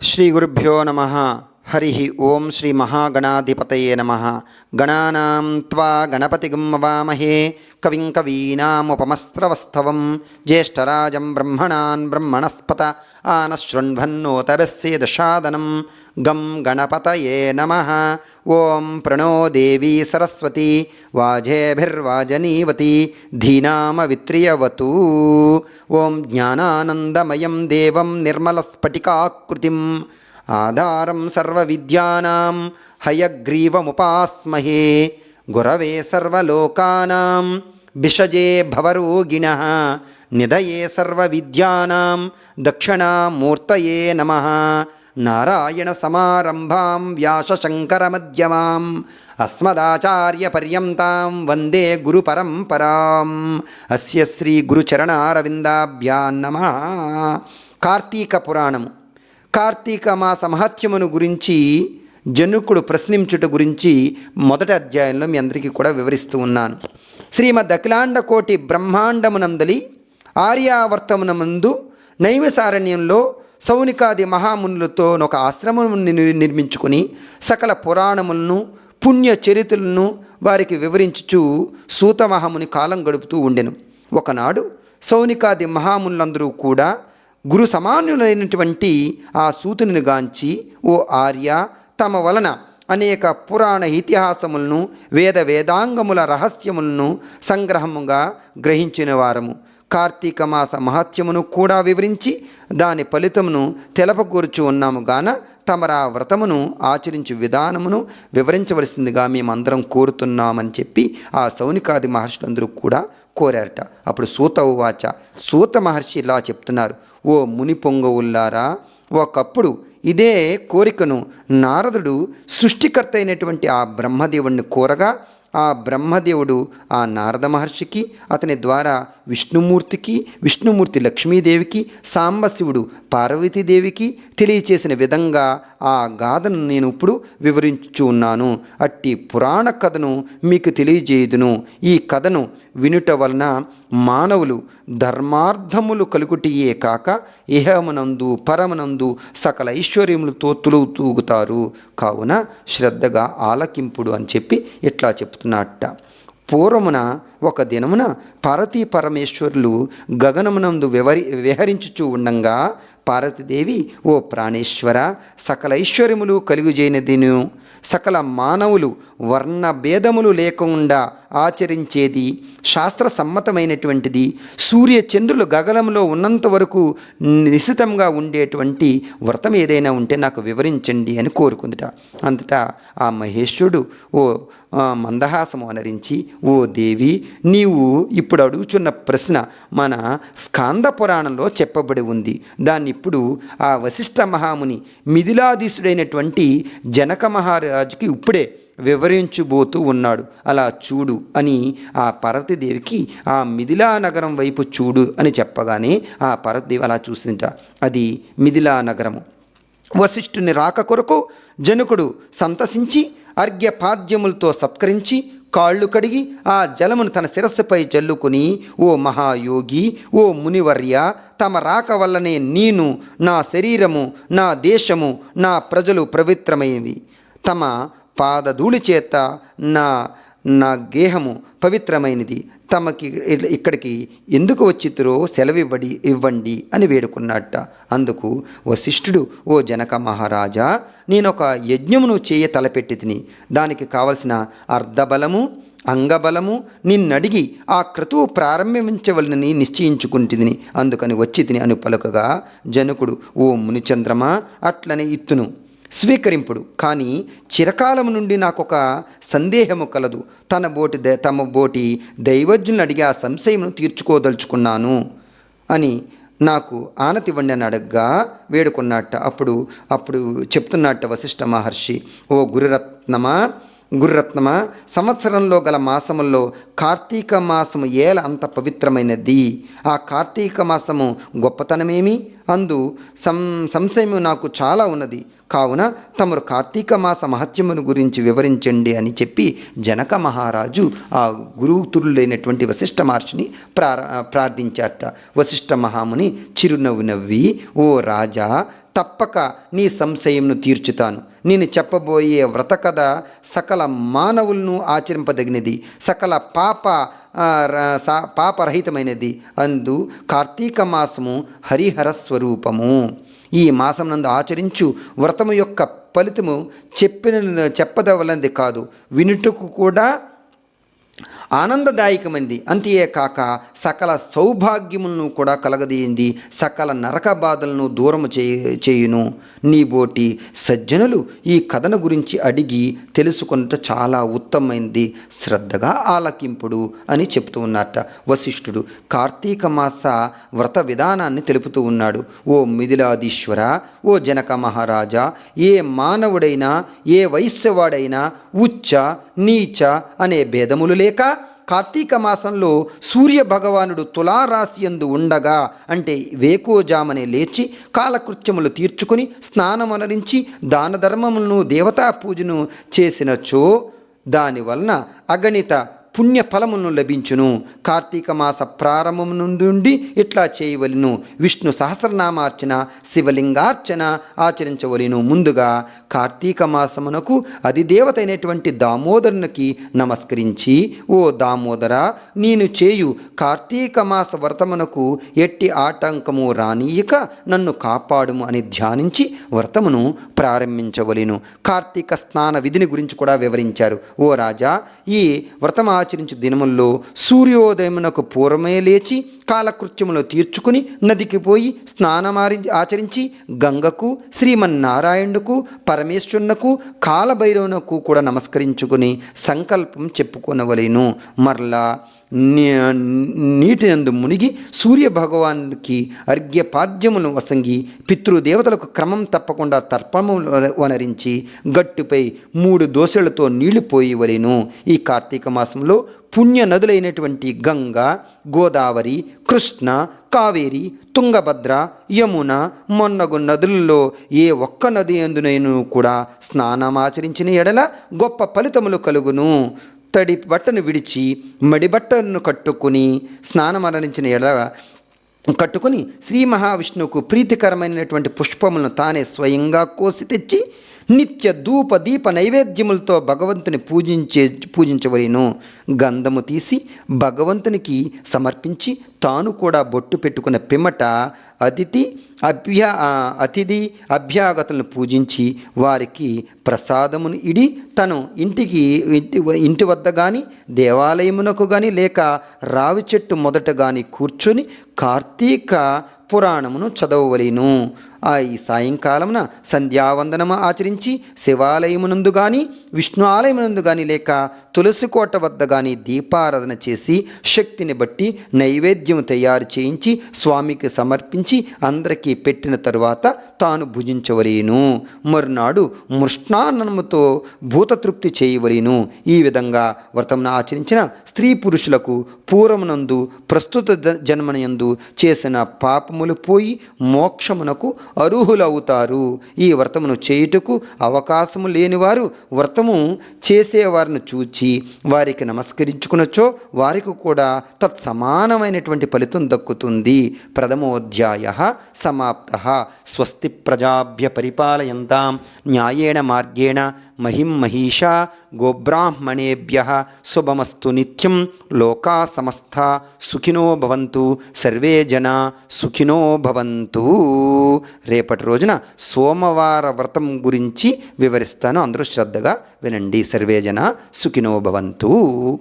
శ్రీ గురుభ్యో నమ. హరి ఓం శ్రీ మహాగణాధిపతయే నమ. గణానాం త్వా గణపతిగం వామహే కవిం కవీనాముపమస్త్రవస్తవం. జ్యేష్టరాజం బ్రహ్మణాన్ బ్రహ్మణస్పత. ఆనశృణ్వన్నోతబస్యేదశాదనం గం గణపతయే నమ. ఓం ప్రణో దేవీ సరస్వతి. వాజేభిర్వాజనీవతి. ధీనామవిత్రియవతు. ఓం జ్ఞానానందమయం దేవం నిర్మలస్ఫటికాకృతిం. ఆధారం సర్వవిద్యానాం హయగ్రీవముపాస్మహే గురవే సర్వలోకానాం భిషజే భవరోగిణ నిధయే సర్వవిద్యానాం దక్షిణామూర్తయే నమ నారాయణ సమారంభాం వ్యాసశంకరమధ్యమాం అస్మదాచార్యపర్యంతం వందే గురు పరంపరాం అస్య శ్రీ గురుచరణారవిందాభ్యాన్నమ కార్తీక పురాణము కార్తీక మాస మహత్యమును గురించి జనుకుడు ప్రశ్నించుట గురించి మొదటి అధ్యాయంలో మీ అందరికీ కూడా వివరిస్తూ ఉన్నాను. శ్రీమద్ అఖిలాండ కోటి బ్రహ్మాండమునందలి ఆర్యావర్తమునమందు నైవసారణ్యంలో సౌనికాది మహామునులతో ఒక ఆశ్రమం నిర్మించుకుని సకల పురాణములను పుణ్య చరిత్రలను వారికి వివరించుచు సూతమహాముని కాలం గడుపుతూ ఉండెను. ఒకనాడు సౌనికాది మహామునులందరూ కూడా గురు సమానులైనటువంటి ఆ సూతుని గాంచి ఓ ఆర్య తమ వలన అనేక పురాణ ఇతిహాసములను వేద వేదాంగముల రహస్యములను సంగ్రహముగా గ్రహించిన వారము. కార్తీక మాస మహత్యమును కూడా వివరించి దాని ఫలితమును తెలపకూర్చు ఉన్నాము గాన తమరా వ్రతమును ఆచరించు విధానమును వివరించవలసిందిగా మేమందరం కోరుతున్నామని చెప్పి ఆ సౌనికాది మహర్షులందరూ కూడా కోరారట. అప్పుడు సూత ఉవాచ సూత మహర్షి ఇలా చెప్తున్నారు ఓ ముని పొంగవుల్లారా ఒకప్పుడు ఇదే కోరికను నారదుడు సృష్టికర్త అయినటువంటి ఆ బ్రహ్మదేవుణ్ణి కోరగా ఆ బ్రహ్మదేవుడు ఆ నారద మహర్షికి అతని ద్వారా విష్ణుమూర్తికి విష్ణుమూర్తి లక్ష్మీదేవికి సాంబశివుడు పార్వతీదేవికి తెలియచేసిన విధంగా ఆ గాథను నేను ఇప్పుడు వివరించు ఉన్నాను. అట్టి పురాణ కథను మీకు తెలియజేయుదును. ఈ కథను వినుట వలన మానవులు ధర్మార్థములు కలుగుటియే కాక ఇహమునందు పరమనందు సకల ఐశ్వర్యములతో తులుతూగుతారు కావున శ్రద్ధగా ఆలకింపుడు అని చెప్పి ఇట్లా చెప్తున్నట్ట. పూర్వమున ఒక దినమున పార్వతీ పరమేశ్వరులు గగనమునందు వివరి విహరించుచూ ఉండంగా పార్వతీదేవి ఓ ప్రాణేశ్వర సకల ఐశ్వర్యములు కలుగుజేయనిదిను. సకల మానవులు వర్ణ భేదములు లేకుండా ఆచరించేది శాస్త్ర సమ్మతమైనటువంటిది సూర్య చంద్రులు గగనంలో ఉన్నంత వరకు నిశితంగా ఉండేటువంటి వ్రతం ఏదైనా ఉంటే నాకు వివరించండి అని కోరుకుందిట. అంతటా ఆ మహేశ్వరుడు ఓ మందహాసము అనరించి ఓ దేవి నీవు ఇప్పుడు అడుగుచున్న ప్రశ్న మన స్కాంద పురాణంలో చెప్పబడి ఉంది. దాన్ని ఇప్పుడు ఆ వశిష్ఠ మహాముని మిథిలాధీశుడైనటువంటి జనక మహారాజుకి ఇప్పుడే వివరించబోతూ ఉన్నాడు. అలా చూడు అని ఆ పార్వతీదేవికి ఆ మిథిలా నగరం వైపు చూడు అని చెప్పగానే ఆ పార్వతీదేవి అలా చూసింట అది మిథిలా నగరము. వశిష్ఠుని రాక కొరకు జనకుడు సంతసించి అర్ఘ్యపాద్యములతో సత్కరించి కాళ్ళు కడిగి ఆ జలమును తన శిరస్సుపై జల్లుకుని ఓ మహాయోగి ఓ మునివర్య తమ రాక వల్లనే నేను నా శరీరము నా దేశము నా ప్రజలు పవిత్రమైనవి. తమ పాదధూళి చేత నా నా గేహము పవిత్రమైనది. తమకి ఇక్కడికి ఎందుకు వచ్చితురో సెలవివ్వడి ఇవ్వండి అని వేడుకున్నట్ట అందుకు వశిష్ఠుడు ఓ జనక మహారాజా నేనొక యజ్ఞమును చేయ తలపెట్టి తిని దానికి కావలసిన అర్ధబలము అంగబలము నిన్నడిగి ఆ క్రతువు ప్రారంభించవలనని నిశ్చయించుకుంటుంది అందుకని వచ్చి తిని అని పలుకగా జనకుడు ఓ మునిచంద్రమా అట్లనే ఇత్తును. స్వీకరింపుడు. కానీ చిరకాలం నుండి నాకు ఒక సందేహము కలదు. తన బోటి ద తమ బోటి దైవజ్ఞుని అడిగి ఆ సంశయమును తీర్చుకోదలుచుకున్నాను అని నాకు ఆనతివ్వండి అని అడగ్గా వేడుకున్నట్ట. అప్పుడు అప్పుడు చెప్తున్నట్ట వశిష్ఠ మహర్షి ఓ గురురత్నమా గురురత్నమా సంవత్సరంలో గల మాసముల్లో కార్తీక మాసము ఏల అంత పవిత్రమైనది. ఆ కార్తీక మాసము గొప్పతనమేమి? అందు సం సంశయము నాకు చాలా ఉన్నది. కావున తమరు కార్తీక మాస మహత్యమును గురించి వివరించండి అని చెప్పి జనక మహారాజు ఆ గురుతురులైనటువంటి వశిష్ఠ మహర్షిని ప్రార్ ప్రార్థించారట. వశిష్ఠ మహాముని చిరునవ్వు నవ్వి ఓ రాజా తప్పక నీ సంశయంను తీర్చుతాను. నేను చెప్పబోయే వ్రత కథ సకల మానవులను ఆచరింపదగినది సకల పాప పాపరహితమైనది. అందు కార్తీక మాసము హరిహర స్వరూపము. ఈ మాసం నందు ఆచరించు వ్రతము యొక్క ఫలితము చెప్పిన చెప్పదవలది కాదు. వినుటకు కూడా ఆనందదాయకమైంది. అంతేకాక సకల సౌభాగ్యములను కూడా కలగదీయింది. సకల నరక బాధలను దూరము చేయ చేయును. నీ బోటి సజ్జనులు ఈ కథను గురించి అడిగి తెలుసుకున్నట చాలా ఉత్తమమైంది. శ్రద్ధగా ఆలకింపుడు అని చెప్తూ ఉన్నట వశిష్ఠుడు. కార్తీక మాస వ్రత విధానాన్ని తెలుపుతూ ఉన్నాడు. ఓ మిథిలాదీశ్వర ఓ జనక మహారాజా ఏ మానవుడైనా ఏ వయస్సువాడైనా ఉచ్చ నీచ అనే భేదములు లేక కార్తీక మాసంలో సూర్య భగవానుడు తులారాశి యందు ఉండగా అంటే వేకోజామనే లేచి కాలకృత్యములు తీర్చుకుని స్నానమనరించి దాన ధర్మములను దేవతా పూజను చేసినచో దానివలన అగణిత పుణ్యఫలమును లభించును. కార్తీక మాస ప్రారంభం నుండి ఇట్లా చేయవలను. విష్ణు సహస్రనామార్చన శివలింగార్చన ఆచరించవలను. ముందుగా కార్తీక మాసమునకు అధిదేవత అయినటువంటి దామోదరునికి నమస్కరించి ఓ దామోదర నేను చేయు కార్తీక మాస వ్రతమునకు ఎట్టి ఆటంకము రానీయక నన్ను కాపాడుము అని ధ్యానించి వ్రతమును ప్రారంభించవలెను. కార్తీక స్నాన విధిని గురించి కూడా వివరించారు. ఓ రాజా ఈ వ్రతం ఆచరించు దినముల్లో సూర్యోదయమునకు పూర్వమే లేచి కాలకృత్యములు తీర్చుకుని నదికి పోయి స్నానమారి ఆచరించి గంగకు శ్రీమన్నారాయణుకు పరమేశ్వరునకు కాలభైరవునకు కూడా నమస్కరించుకుని సంకల్పం చెప్పుకొనవలేను. మరలా నీటినందు మునిగి సూర్యభగవానికి అర్ఘ్యపాద్యమును వసంగి పితృదేవతలకు క్రమం తప్పకుండా తర్పము వనరించి గట్టుపై మూడు దోశలతో నీళ్ళు పోయివలేను. ఈ కార్తీక మాసంలో పుణ్య నదులైనటువంటి గంగ గోదావరి కృష్ణ కావేరి తుంగభద్ర యమున మొన్నగు నదులలో ఏ ఒక్క నది ఎందునైనా కూడా స్నానమాచరించిన ఎడల గొప్ప ఫలితములు కలుగును. తడి బట్టను విడిచి మడిబట్టను కట్టుకుని స్నానమరణించిన ఎడల కట్టుకుని శ్రీ మహావిష్ణువుకు ప్రీతికరమైనటువంటి పుష్పములను తానే స్వయంగా కోసి తెచ్చి నిత్య ధూప దీప నైవేద్యములతో భగవంతుని పూజించే పూజించవలేను. గంధము తీసి భగవంతునికి సమర్పించి తాను కూడా బొట్టు పెట్టుకున్న పిమ్మట అతిథి అభ్యా అతిథి అభ్యాగతులను పూజించి వారికి ప్రసాదమును ఇడి తను ఇంటికి ఇంటి ఇంటి వద్ద కానీ దేవాలయమునకు కానీ లేక రావి చెట్టు మొదట కానీ కూర్చొని కార్తీక పురాణమును చదవవలేను. ఆ ఈ సాయంకాలమున సంధ్యావందనము ఆచరించి శివాలయమునందు కానీ విష్ణు ఆలయమునందు కానీ లేక తులసి కోట వద్ద కానీ దీపారాధన చేసి శక్తిని బట్టి నైవేద్యం తయారు చేయించి స్వామికి సమర్పించి అందరికీ పెట్టిన తరువాత తాను భుజించవలేను. మరునాడు మృష్ణాన్నముతో భూతతృప్తి చేయవలేను. ఈ విధంగా వ్రతమును ఆచరించిన స్త్రీ పురుషులకు పూర్వమునందు ప్రస్తుత జ- జన్మనందు చేసిన పాపములు పోయి మోక్షమునకు అర్హులవుతారు. ఈ వ్రతమును చేయుటకు అవకాశము లేనివారు వ్రతము చేసేవారిని చూచి వారికి నమస్కరించుకునొచ్చో వారికి కూడా తత్సమానమైనటువంటి ఫలితం దక్కుతుంది. ప్రథమోధ్యాయ సమాప్త. స్వస్తి ప్రజాభ్య పరిపాలయంతాం. న్యాయేణ మార్గేణ మహిం మహిషా గోబ్రాహ్మణేభ్య. శుభమస్తు నిత్యం లోకా సమస్త సుఖినో భవంతు. సర్వే జనా సుఖినో భవంతు. రేపటి రోజున సోమవార వ్రతం గురించి వివరిస్తాను. అందరూ శ్రద్ధగా వినండి. సర్వే జన సుఖినో భవంతు.